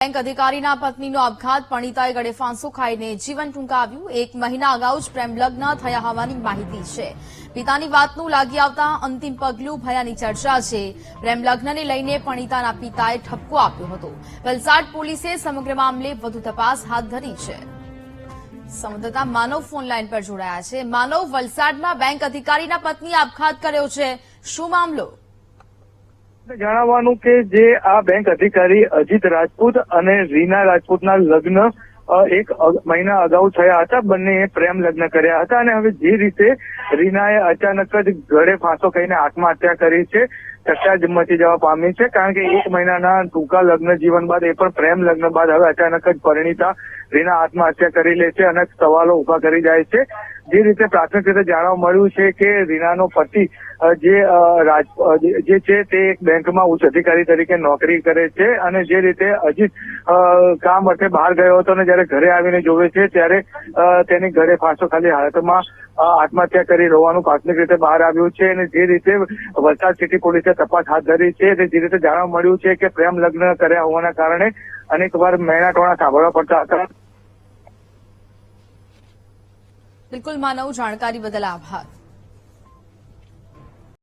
Bank અધિકારીના પત્નીનો આપઘાત, પણિતાએ ગળે ખાઈને જીવન ટૂંકાવ્યું. એક મહિના અગાઉ જ પ્રેમ થયા હોવાની માહિતી છે. પિતાની વાતનું લાગી આવતા અંતિમ પગલું ભયાની ચર્ચા છે. પ્રેમ લઈને પણિતાના પિતાએ ઠપકો આપ્યો હતો. વલસાડ પોલીસે સમગ્ર મામલે વધુ તપાસ હાથ ધરી છે. સંવાદદાતા માનવ ફોન લાઈન પર જોડાયા છે. માનવ વલસાડમાં બેંક અધિકારીના પત્નીએ આપઘાત કર્યો છે. શું મામલો? જણાવવાનું કે જે આ બેંક અધિકારી અજીત રાજપૂત અને રીના રાજપૂતના લગ્ન એક મહિના અગાઉ થયા હતા. બંને પ્રેમ લગ્ન કર્યા હતા અને હવે જે રીતે રીનાએ અચાનક જ ગળે ફાંસો કહીને આત્મહત્યા કરી છે, ચર્ચા જ મચી જવા પામી છે, કારણ કે એક મહિનાના ટૂંકા લગ્ન જીવન બાદ, એ પણ પ્રેમ લગ્ન બાદ, હવે અચાનક જ પરિણીતા રીના આત્મહત્યા કરી લે છે અને સવાલો ઊભા કરી જાય છે. જે રીતે પ્રાથમિક રીતે જાણવા મળ્યું છે કે રીનાનો પતિ જે રાજ જે- છે તે એક બેંકમાં ઉચ્ચ અધિકારી તરીકે નોકરી કરે છે અને જે રીતે અજીત કામ અર્થે બહાર ગયો હતો અને જયારે ઘરે આવીને જોવે છે ત્યારે તેની ઘરે ફાંસો ખાલી હાલતમાં આત્મહત્યા કરી હોવાનું પ્રાથમિક રીતે બહાર આવ્યું છે અને જે રીતે વલસાડ સિટી પોલીસે તપાસ હાથ ધરી છે અને જે રીતે જાણવા મળ્યું છે કે પ્રેમ લગ્ન કર્યા હોવાના કારણે અનેક વાર મહેણા ટોણા સાંભળવા પડતા હતા. બિલકુલ માનવ જાણકારી બદલ આભાર.